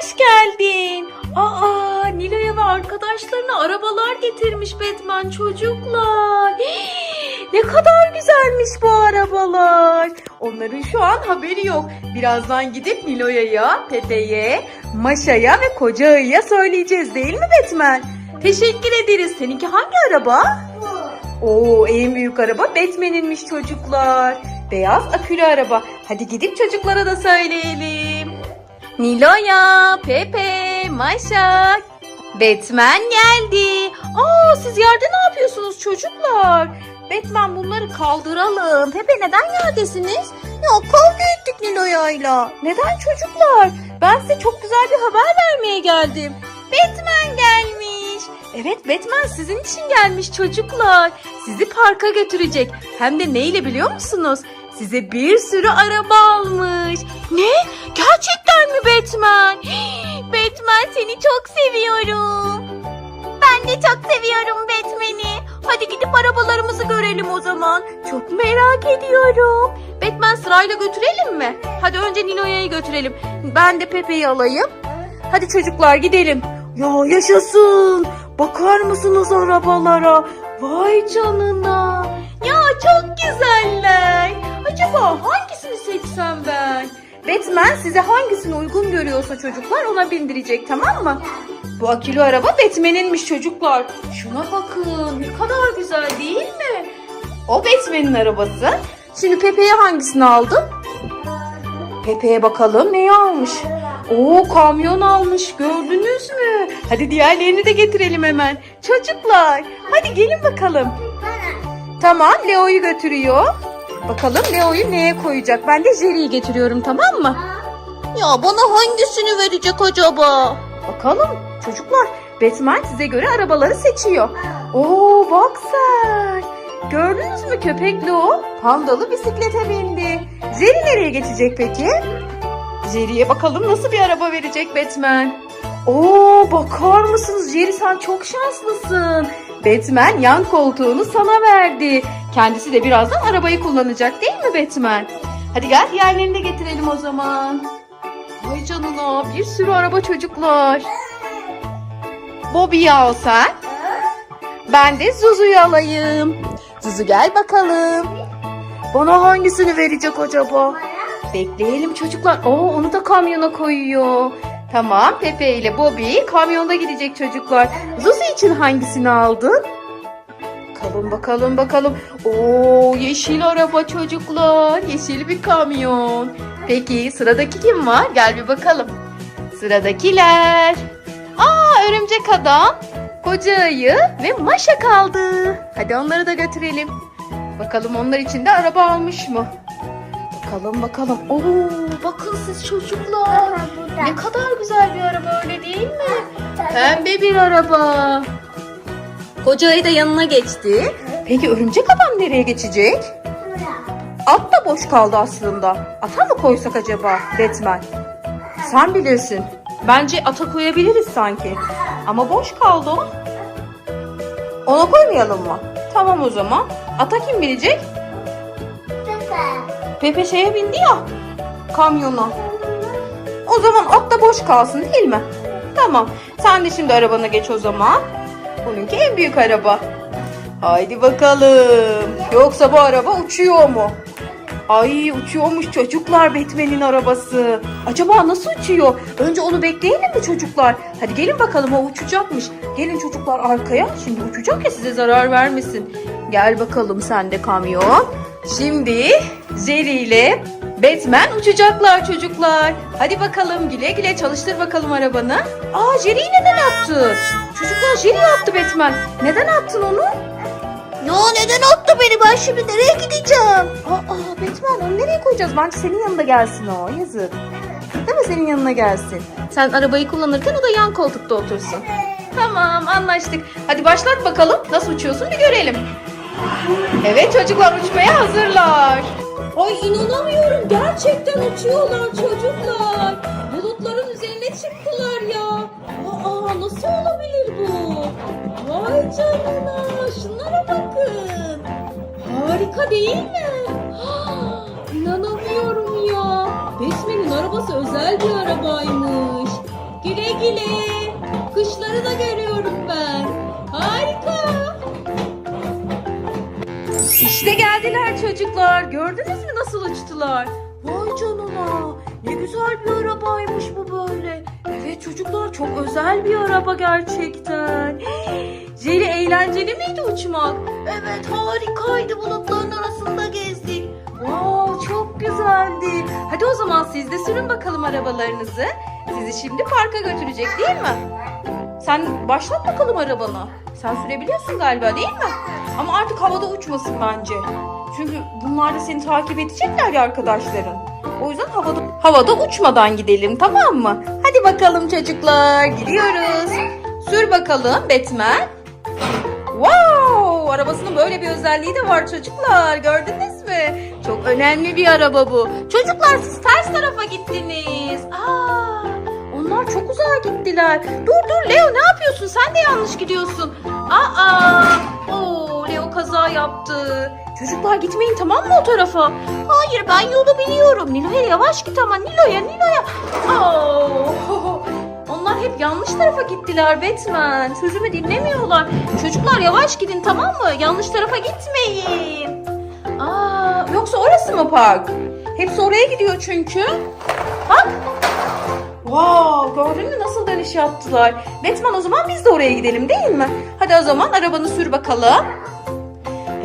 hoş geldin. Aa, Nilo'ya ve arkadaşlarına arabalar getirmiş Batman çocuklar. Hii, Ne kadar güzelmiş bu arabalar. Onların şu an haberi yok. Birazdan gidip Nilo'ya, Pepe'ye, Maşa'ya ve Koca Ayı'ya söyleyeceğiz değil mi Batman? Teşekkür ederiz. Seninki hangi araba? Oo en büyük araba Batman'inmiş çocuklar. Beyaz akülü araba. Hadi gidip çocuklara da söyleyelim. Nilo'ya, Pepe, Maşa, Batman geldi. Aa siz yerde ne yapıyorsunuz çocuklar? Batman bunları kaldıralım. Pepe neden yerdesiniz? Ya kavga ettik Nilo'ya'yla. Neden çocuklar? Ben size çok güzel bir haber vermeye geldim. Batman gelmiş. Evet Batman sizin için gelmiş çocuklar. Sizi parka götürecek. Hem de neyle biliyor musunuz? Size bir sürü araba almış. Ne? Gerçekten mi Batman? Batman seni çok seviyorum. Ben de çok seviyorum Batman'i. Hadi gidip arabalarımızı görelim o zaman. Çok merak ediyorum. Batman sırayla götürelim mi? Hadi önce Nilo'ya'yı götürelim. Ben de Pepe'yi alayım. Hadi çocuklar gidelim. Ya yaşasın. Bakar mısınız arabalara? Vay canına. Ya çok güzeller. Acaba hangisini seçsem ben? Batman size hangisini uygun görüyorsa çocuklar ona bindirecek tamam mı? Bu akülü araba Batman'inmiş çocuklar. Şuna bakın ne kadar güzel değil mi? O Batman'in arabası. Şimdi Pepe'ye hangisini aldın? Pepe'ye bakalım neyi almış? Oo kamyon almış gördünüz mü? Hadi diğerlerini de getirelim hemen. Çocuklar hadi gelin bakalım. Tamam Leo'yu götürüyor. Bakalım Leo'yu neye koyacak? Ben de Jerry'i getiriyorum tamam mı? Ya bana hangisini verecek acaba? Bakalım çocuklar. Batman size göre arabaları seçiyor. Oo bak sen. Gördünüz mü köpekli o? Pandalı bisiklete bindi. Jerry nereye geçecek peki? Jerry'e bakalım nasıl bir araba verecek Batman. Oo bakar mısınız Jerry sen çok şanslısın. Batman yan koltuğunu sana verdi. Kendisi de birazdan arabayı kullanacak değil mi Batman? Hadi gel diğerlerini de getirelim o zaman. Vay canına bir sürü araba çocuklar. Bobby'yi al sen. Ben de Zuzu'yu alayım. Zuzu gel bakalım. Bana hangisini verecek acaba? Bekleyelim çocuklar. Oo onu da kamyona koyuyor. Tamam Pepe ile Bobby kamyonda gidecek çocuklar. Zuzu için hangisini aldın? Bakalım bakalım bakalım. Oo yeşil araba çocuklar. Yeşil bir kamyon. Peki sıradaki kim var? Gel bir bakalım. Sıradakiler. Aa örümcek adam, koca ayı ve Maşa kaldı. Hadi onları da götürelim. Bakalım onlar için de araba almış mı? Bakalım bakalım. Oo bakın siz çocuklar. Ne kadar güzel bir araba öyle değil mi? Pembe bir araba. Koca ayı da yanına geçti. Peki örümcek adam nereye geçecek? At da boş kaldı aslında. Ata mı koysak acaba Batman? Sen bilirsin. Bence ata koyabiliriz sanki. Ama boş kaldı o. Ona koymayalım mı? Tamam o zaman. Ata kim binecek? Pepe şeye bindi ya. Kamyona. O zaman at da boş kalsın değil mi? Tamam. Sen de şimdi arabana geç o zaman. Bununki en büyük araba. Haydi bakalım. Yoksa bu araba uçuyor mu? Ay uçuyormuş çocuklar Batman'in arabası. Acaba nasıl uçuyor? Önce onu bekleyelim mi çocuklar? Hadi gelin bakalım o uçacakmış. Gelin çocuklar arkaya. Şimdi uçacak ya size zarar vermesin. Gel bakalım sen de kamyon. Şimdi Jerry ile Batman uçacaklar çocuklar. Hadi bakalım güle güle çalıştır bakalım arabanı. Aa Jerry'i neden attın? Çocuklar Jerry attı Batman. Neden attın onu? Ya neden attı beni? Ben şimdi nereye gideceğim? Aa Batman onu nereye koyacağız? Bence senin yanında gelsin o. Yazık. Değil mi senin yanına gelsin? Sen arabayı kullanırken o da yan koltukta otursun. Tamam anlaştık. Hadi başlat bakalım. Nasıl uçuyorsun bir görelim. Evet çocuklar uçmaya hazırlar. Ay inanamıyorum. Gerçekten uçuyorlar çocuklar. Bulutların üzerine çıktılar ya. Aa nasıl olabilir bu? Vay canına. Şunlara bakın. Harika değil mi? Ah, İnanamıyorum ya. Batman'in arabası özel bir arabaymış. Güle güle. Kışları da görüyorum ben. İşte geldiler çocuklar. Gördünüz mü nasıl uçtular? Vay canına. Ne güzel bir arabaymış bu böyle. Evet çocuklar çok özel bir araba gerçekten. Jeli eğlenceli miydi uçmak? Evet harikaydı bulutların arasında gezdik. Wow çok güzeldi. Hadi o zaman siz de sürün bakalım arabalarınızı. Sizi şimdi parka götürecek değil mi? Sen başlat bakalım arabanı. Sen sürebiliyorsun galiba değil mi? Ama artık havada uçmasın bence. Çünkü bunlar da seni takip edecekler ya arkadaşların. O yüzden havada havada uçmadan gidelim tamam mı? Hadi bakalım çocuklar gidiyoruz. Sür bakalım Batman. Wow! Arabasının böyle bir özelliği de var çocuklar. Gördünüz mü? Çok önemli bir araba bu. Çocuklar siz ters tarafa gittiniz. Aa! Onlar çok uzağa gittiler. Dur dur Leo ne yapıyorsun? Sen de yanlış gidiyorsun. Aa! Oo, Kaza yaptı. Çocuklar gitmeyin tamam mı o tarafa? Hayır ben yolu biliyorum. Nilo'ya yavaş git ama Nilo'ya Nilo'ya. Oo! Onlar hep yanlış tarafa gittiler Batman. Sözümü dinlemiyorlar. Çocuklar yavaş gidin tamam mı? Yanlış tarafa gitmeyin. Aa, yoksa orası mı park? Hepsi oraya gidiyor çünkü. Bak. Wow, gördün mü nasıl dönüş yaptılar? Batman o zaman biz de oraya gidelim değil mi? Hadi o zaman arabanı sür bakalım.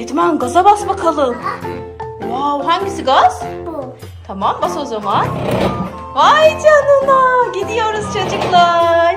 Batman gaza bas bakalım. Wow, hangisi gaz? Tamam bas o zaman. Vay canına. Gidiyoruz çocuklar.